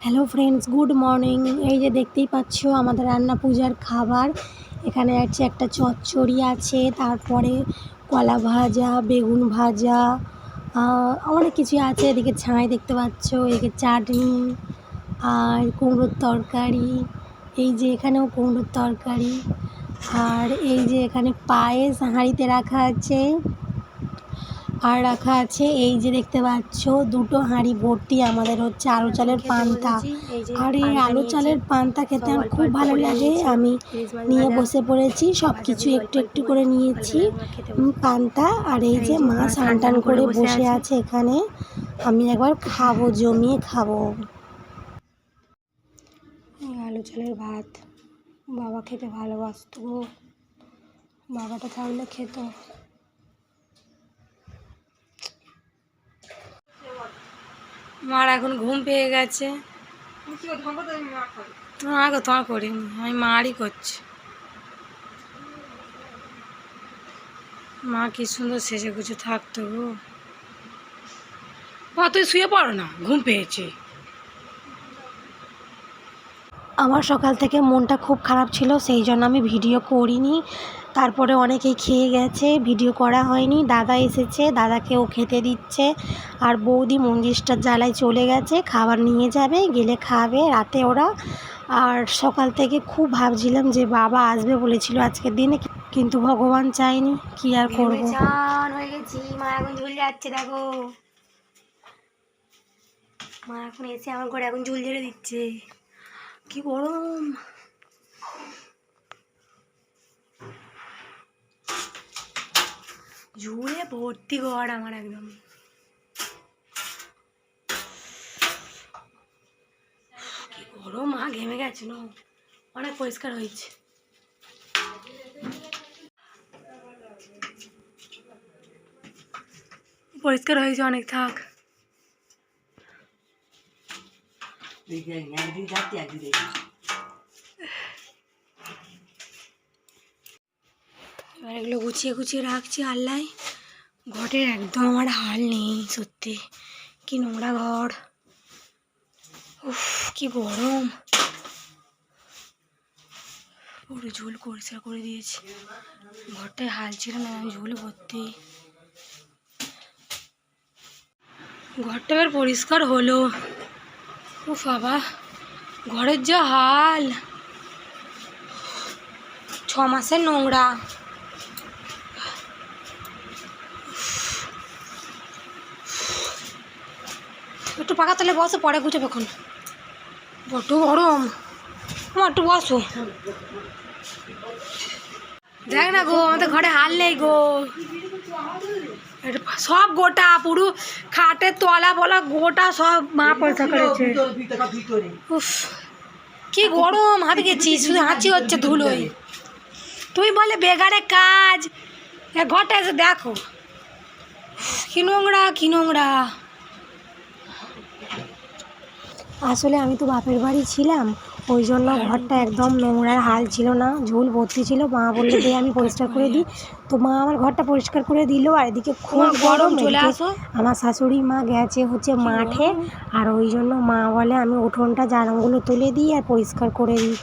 Hello friends good morning এই যে দেখতেই পাচ্ছ আমাদের রান্না পূজার খাবার। এখানে আছে একটা চচ্চড়ি আছে, তারপরে কলা ভাজা, বেগুন ভাজা অনেক কিছু আছে। এদিকে ছাই দেখতে পাচ্ছ, এদিকে চাটনি আর কুমড়োর তরকারি। এই যে এখানেও কুমড়োর তরকারি। আর এই যে এখানে পায়েস, হাঁড়িতে রাখা আছে। আর রাখা আছে এই যে দেখতে পাচ্ছ দুটো হাঁড়ি ভর্তি আমাদের হচ্ছে আলু চালের পান্তা। আর এই আলু চালের পান্তা খেতে আমার খুব ভালো লাগে। আমি নিয়ে বসে পড়েছি সব কিছু একটু একটু করে নিয়েছি পান্তা। আর এই যে মা স্নান টান করে বসে আছে। এখানে। আমি একবার খাব জমিয়ে খাব। আলু চালের ভাত। বাবা খেতে ভালোবাসতো বাবাটা থাকলে খেত। মার এখন ঘুম পেয়ে গেছে। না গো তোমার করিনি। আমি মারই করছি। মা কি সুন্দর সেজে গুছে থাকতো গো। মা তুই শুয়ে পড়ো না ঘুম পেয়েছে। আমার সকাল থেকে মনটা খুব খারাপ ছিল সেই জন্য আমি ভিডিও করিনি। তারপরে অনেকেই খেয়ে গেছে ভিডিও করা হয়নি। দাদা এসেছে দাদাকেও খেতে দিচ্ছে। আর বৌদি মন্দিরটার জ্বালায় চলে গেছে খাবার নিয়ে যাবে গেলে খাবে রাতে ওরা। আর সকাল থেকে খুব ভাবছিলাম যে বাবা আসবে বলেছিল আজকের দিনে কিন্তু ভগবান চায়নি কি আর করব? হয়ে গেছি মা এখন ঝুল যাচ্ছে দেখো। মা এখন এসে আমার ঘরে এখন ঝুল ঝেড়ে দিচ্ছে। কি গরম! ঝুলে ভর্তি ঘর আমার একদম। কি গরম, মা ঘেমে গেছে না। অনেক পরিষ্কার হয়েছে। পরিষ্কার হয়েছে অনেক, থাক। এবার এগুলো গুছিয়ে গুছিয়ে রাখছি আল্লাহ ঘরের একদম আমার হাল নেই, সত্যি। কি নোংরা ঘর। উফ, কি গরম। পুরো ঝোল পরিষ্কার করে দিয়েছি। ঘরটায় হাল ছিল না ঝোল ভর্তি। ঘরটা এবার পরিষ্কার হলো। ও বাবা। ঘরের যা হাল। ছ মাসের নোংরা। একটু পাকা তলে বসো, পরে গুছাবে এখন। বড্ড গরম। আমার একটু বসো। দেখ না গো, আমাদের ঘরে হাল নেই গো। সব গোটা, পুরো খাটের তলা বলা গোটা সব মা পয়সা করেছে। উফ, কি গরম হাতে গেছি, শুধু হাঁচি হচ্ছে ধুলোই তুমি বলে বেগারে কাজ। ঘরটা এসে দেখো। কি নোংরা কি নোংরা। আসলে আমি তো বাপের বাড়ি ছিলাম ওই জন্য ঘরটা একদম নোংরার হাল ছিল না ঝুল ভর্তি ছিল। মা বললে দিয়ে আমি পরিষ্কার করে দিই। তো মা আমার ঘরটা পরিষ্কার করে দিল আর এদিকে খুব গরম চলে আসো। আমার শাশুড়ি মা গেছে হচ্ছে মাঠে আর ওই জন্য মা বলে আমি উঠোনটা জানাগুলো তুলে দিই আর পরিষ্কার করে দিই।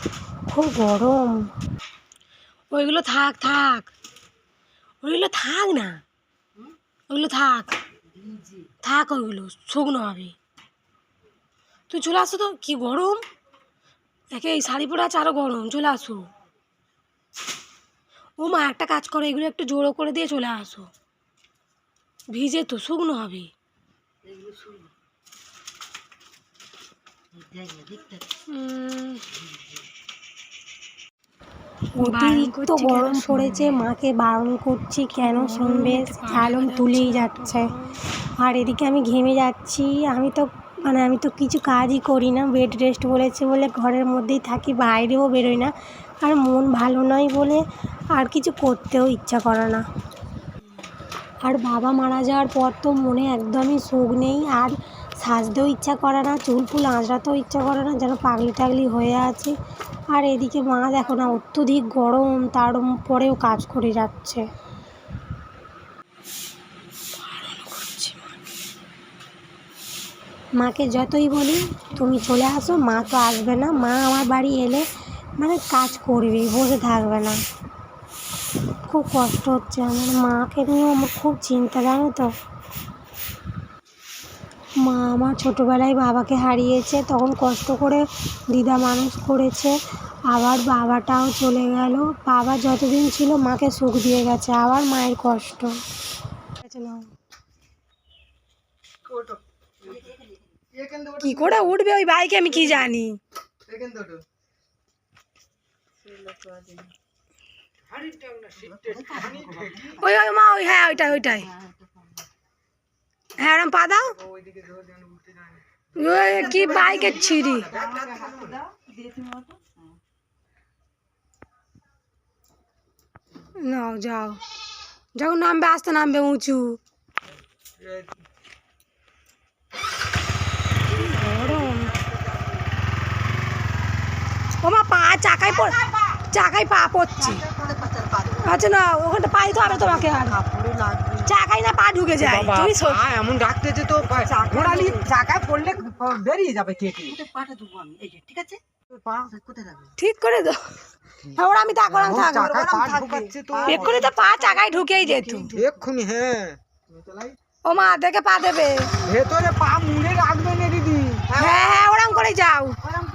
খুব গরম। ওইগুলো থাক থাক। ওইগুলো থাক না। ওইগুলো থাক। থাক ওইগুলো শুকনো হবে। তুই চলে আসো তো কি গরম? একে এই শাড়ি পরে আছে আরও গরম চলে আসো। ও মা একটা কাজ করো এগুলো একটু জোড়ো করে দিয়ে চলে আসো। ভিজে তো শুকনো হবে। অতিরিক্ত গরম পড়েছে মাকে বারণ করছি কেন? শুনবে ঝালম তুলেই যাচ্ছে। আর এদিকে আমি ঘেমে যাচ্ছি আমি তো মানে আমি তো কিছু কাজই করি না। বেড রেস্ট বলেছে বলে ঘরের মধ্যেই থাকি, বাইরেও বেরোই না। আর মন ভালো নয় বলে আর কিছু করতেও ইচ্ছা করে না। আর বাবা মারা যাওয়ার পর তো মনে একদমই সুখ নেই। আর সাজতেও ইচ্ছা করে না, চুল ফুল আঁচড়াতেও ইচ্ছা করে না, যেন পাগলি টাগলি হয়ে আছে। আর এদিকে মা দেখো না, অত্যধিক গরম, তার পরেও কাজ করে যাচ্ছে। মাকে যতই বলি, তুমি চলে আসো, মা তো আসবে না, মা আমার বাড়ি এলে মানে কাজ করবে বসে থাকবে না। খুব কষ্ট হচ্ছে আমার মাকে নিয়েও আমার খুব চিন্তা, জানো তো। মা আমার ছোটোবেলায় বাবাকে হারিয়েছে, তখন কষ্ট করে দিদা মানুষ করেছে, আবার বাবাটাও চলে গেল। বাবা যতদিন ছিল মাকে সুখ দিয়ে গেছে, আবার মায়ের কষ্ট। কি করে উঠবে ওই বাইকে আমি কি জানি? ওই ওই মা ওই হ্যাঁ ওইটাই ওইটাই। হ্যাঁ এরম পা দাও। কি বাইকের ছিঁড়ি। নাও যাও। যখন নামবে আস্তে নামবে উঁচু গরম ও মা পা চাকায় পড় চাকায় পা পড়ছে। আচ্ছা না ওখানটা পাই তো হবে তোমাকে আর চাকায় না পা ঢুকে যায়। তুমি এমন ডাকতেছে তো ঘোড়ালি চাকায় পড়লে বেরিয়ে যাবে কেটে পাটা দেবো আমি। এই ঠিক আছে? ঠিক করে দাও। হ্যাঁ ওরা আমি তা করলাম থাক চাকায় তো। এক্ষুনি তো পা চাকায় ঢুকেই যেত। এক্ষুনি হ্যাঁ। ও মা দেখে পা দেবে। ভেতরে পা মুড়ে রাখবে না দিদি। হ্যাঁ হ্যাঁ ওরম করে যাও। ওরম